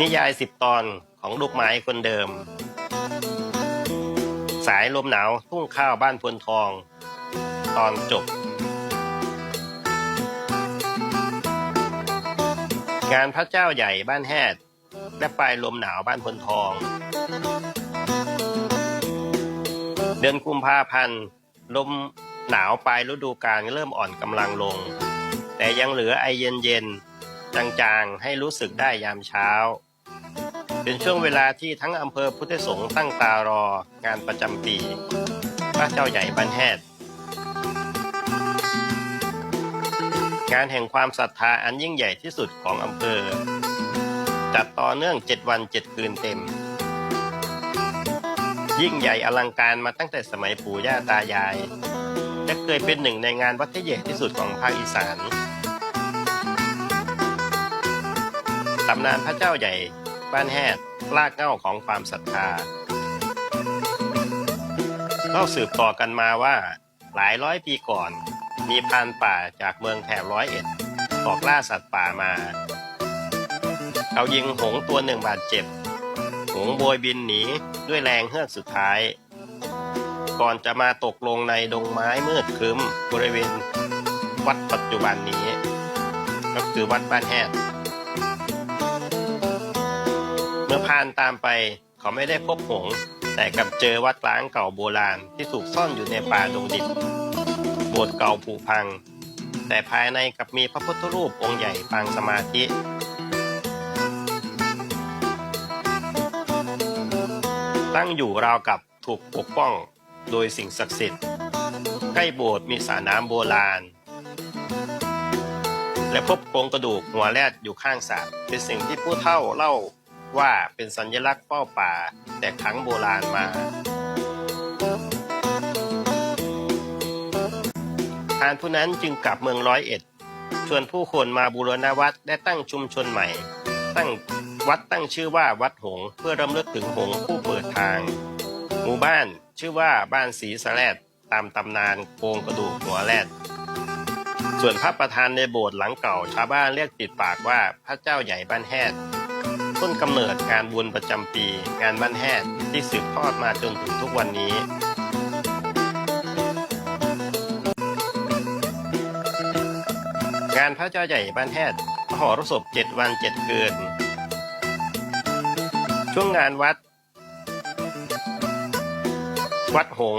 นิยายสิบตอนของลูกไม้คนเดิม สายลมหนาวทุ่งข้าวบ้านพลทอง ตอนจบ งานพระเจ้าใหญ่บ้านแฮดและปลายลมหนาวบ้านพลทอง เดือนกุมภาพันธ์ลมหนาวปลายฤดูกาลเริ่มอ่อนกำลังลง แต่ยังเหลือไอเย็นๆจางๆ ให้รู้สึกได้ยามเช้า เป็นช่วงเวลาที่ทั้งอำเภอพุทธสงฆ์ตั้งตารองานประจำปี พระเจ้าใหญ่บ้านแฮดงานแห่งความศรัทธาอันยิ่งใหญ่ที่สุดของอำเภอ จัดต่อเนื่อง7วัน7คืนเต็ม ยิ่งใหญ่อลังการมาตั้งแต่สมัยปู่ย่าตายาย และเคยเป็นหนึ่งในงานวัดที่ใหญ่ที่สุดของภาคอีสานตำนานพระเจ้าใหญ่ บ้านแฮดลากเหง้าของความศรัทธาเล่าสืบต่อกันมาว่า หลายร้อยปีก่อน มีพรานป่าจากเมืองแถบร้อยเอ็ดออกล่าสัตว์ป่ามา เขายิงหงส์ตัวหนึ่งบาดเจ็บ หงส์โบยบินหนีด้วยแรงเฮือกสุดท้าย ก่อนจะมาตกลงในดงไม้มืดครึ้มบริเวณวัดปัจจุบันนี้ ก็คือวัดบ้านแฮด อพานตามไป เขาไม่ได้พบหงส์แต่กลับเจอวัดล้างเก่าโบราณที่ถูกซ่อนอยู่ในป่าดงดิบโบสถ์เก่าผุพัง แต่ภายในกลับมีพระพุทธรูปองค์ใหญ่ปางสมาธิตั้งอยู่ราวกับถูกปกป้องโดยสิ่งศักดิ์สิทธิ์ ใกล้โบสถ์มีสระน้ำโบราณ และพบโครงกระดูกหัวแรดอยู่ข้างสระเป็นสิ่งที่ผู้เฒ่าเล่า ว่าเป็นสัญลักษณ์เป้าป่าแต่ครั้งโบราณมาทานผู้นั้นจึงกลับเมืองร้อยเอ็ด ชวนผู้คนมาบูรณวัดและตั้งชุมชนใหม่ ตั้งวัดตั้งชื่อว่าวัดหงเพื่อรำลึกถึงหงผู้เปิดทาง หมู่บ้านชื่อว่าบ้านสีสะแลดตามตำนานโครงกระดูกหัวแรดส่วนพระประธานในโบสถ์หลังเก่าชาวบ้านเรียกติดปากว่าพระเจ้าใหญ่บ้านแฮด ต้นกำเนิดงานบุญประจำปี งานบ้านแฮดที่สืบทอดมาจนถึงทุกวันนี้งานพระเจ้าใหญ่บ้านแฮดมหรสพเจ็ดวันเจ็ดคืนช่วงงานวัด วัดหง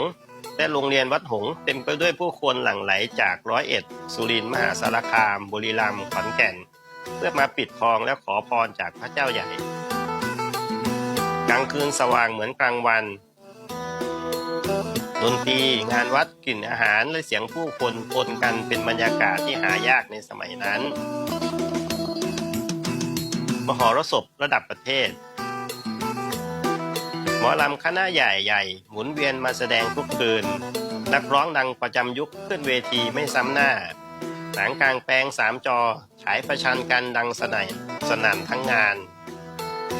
และโรงเรียนวัดหงเต็มไปด้วยผู้คนหลั่งไหลจากร้อยเอ็ด สุรินทร์มหาสารคาม บุรีรัมย์ขอนแก่น เพื่อมาปิดทองและขอพรจากพระเจ้าใหญ่ กลางคืนสว่างเหมือนกลางวันดนตรีงานวัดกลิ่นอาหารและเสียงผู้คนปนกันเป็นบรรยากาศที่หายากในสมัยนั้น มหรสพระดับประเทศ หมอลำคณะใหญ่ๆ หมุนเวียนมาแสดงทุกคืน นักร้องดังประจำยุคขึ้นเวทีไม่ซ้ำหน้า หนังกลางแปลงสามจอ ฉายประชันกันดังสนั่นสนั่นทั้งงาน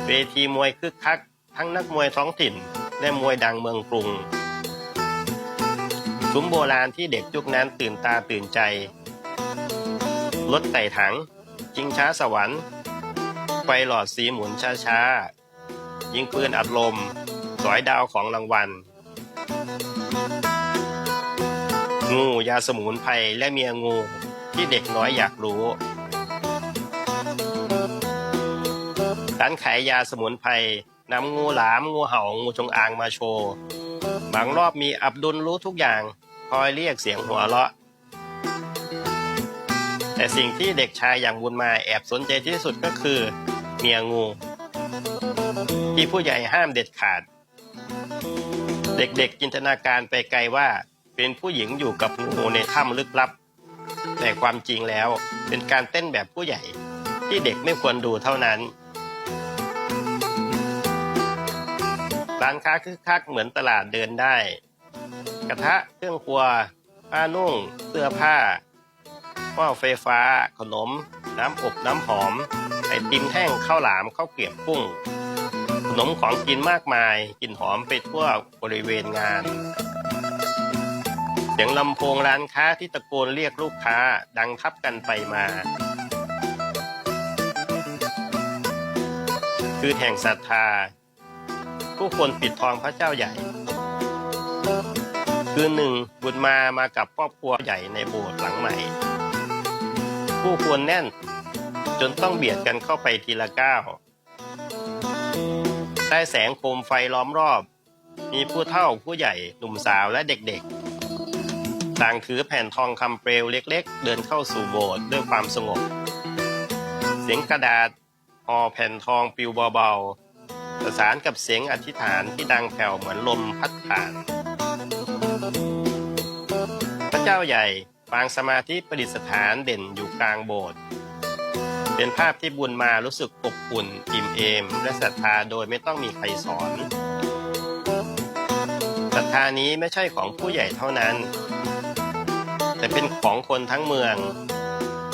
เวทีมวยคึกคัก ทั้งนักมวยท้องถิ่น และมวยดังเมืองกรุง ซุ้มโบราณที่เด็กยุคนั้นตื่นตาตื่นใจ รถไต่ถัง จิงช้าสวรรค์ ไฟหลอดสีหมุนช้าๆ ยิงปืนอัดลม สอยดาวของรางวัลงูยาสมุนไพรและเมียงู ที่เด็กน้อยอยากรู้ ร้านขายยาสมุนไพรนำงูหลาม งูเห่า งูจงอางมาโชว์ บางรอบมีอับดุลรู้ทุกอย่าง คอยเรียกเสียงหัวเราะ แต่สิ่งที่เด็กชายอย่างบุญมาแอบสนใจที่สุดก็คือเมียงู ที่ผู้ใหญ่ห้ามเด็ดขาด เด็กๆจินตนาการไปไกลว่าเป็นผู้หญิงอยู่กับงูในถ้ำลึกลับ แต่ความจริงแล้วเป็นการเต้นแบบผู้ใหญ่ที่เด็กไม่ควรดูเท่านั้น ร้านค้าคึกคักเหมือนตลาดเดินได้ กระทะเครื่องครัว ผ้านุ่ง เสื้อผ้าหม้อไฟฟ้า ขนม น้ำอบน้ำหอม ไอติมแห้งข้าวหลามข้าวเกรียบกุ้ง ขนมของกินมากมายกลิ่นหอมไปทั่วบริเวณงาน สียงลำโพงร้านค้าที่ตะโกนเรียกลูกค้าดังทับกันไปมา คือแห่งศรัทธา ผู้คนปิดทองพระเจ้าใหญ่ คืนหนึ่งบุญมามากับครอบครัวใหญ่ในโบสถ์หลังใหม่ ผู้คนแน่นจนต้องเบียดกันเข้าไปทีละก้าวได้แสงโคมไฟล้อมรอบ มีผู้เฒ่าผู้ใหญ่หนุ่มสาวและเด็กๆ ต่างถือแผ่นทองคำเปลวเล็กๆ เดินเข้าสู่โบสถ์ด้วยความสงบ เสียงกระดาษห่อแผ่นทองปลิวเบาๆประสานกับเสียงอธิษฐานที่ดังแผ่วเหมือนลมพัดผ่าน พระเจ้าใหญ่ปางสมาธิประดิษฐานเด่นอยู่กลางโบสถ์เป็นภาพที่บุญมารู้สึกอบอุ่นอิ่มเอม และศรัทธาโดยไม่ต้องมีใครสอน ทธานี้ไม่ใช่ของผู้ใหญ่เท่านั้น แต่เป็นของคนทั้งเมือง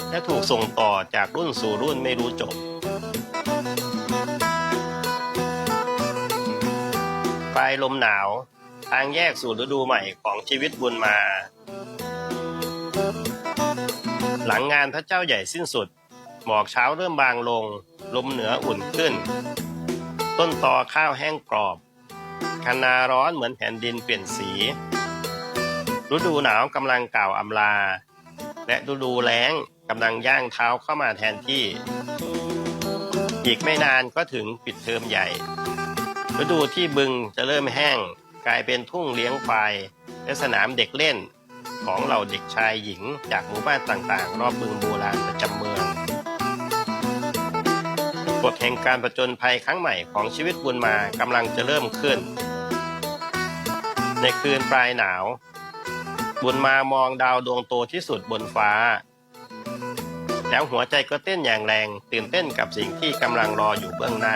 และถูกส่งต่อจากรุ่นสู่รุ่นไม่รู้จบ ปลายลมหนาว ทางแยกสู่ฤดูใหม่ของชีวิตบุญมา หลังงานพระเจ้าใหญ่สิ้นสุด หมอกเช้าเริ่มบางลง ลมเหนืออุ่นขึ้น ต้นตอข้าวแห้งกรอบ คะนาร้อนเหมือนแผ่นดินเปลี่ยนสี ฤดูหนาวกำลังกล่าวอำลา และฤดูแล้งกำลังย่างเท้าเข้ามาแทนที่ อีกไม่นานก็ถึงปิดเทอมใหญ่ ฤดูที่บึงจะเริ่มแห้งกลายเป็นทุ่งเลี้ยงควายและสนามเด็กเล่นของเหล่าเด็กชายหญิงจากหมู่บ้านต่างๆ รอบบึงโบราณประจำ บทแห่งการประจนภัยครั้งใหม่ของชีวิตบุญมากำลังจะเริ่มขึ้น ในคืนปลายหนาว บุญมามองดาวดวงโตที่สุดบนฟ้า แล้วหัวใจก็เต้นอย่างแรงตื่นเต้นกับสิ่งที่กำลังรออยู่เบื้องหน้า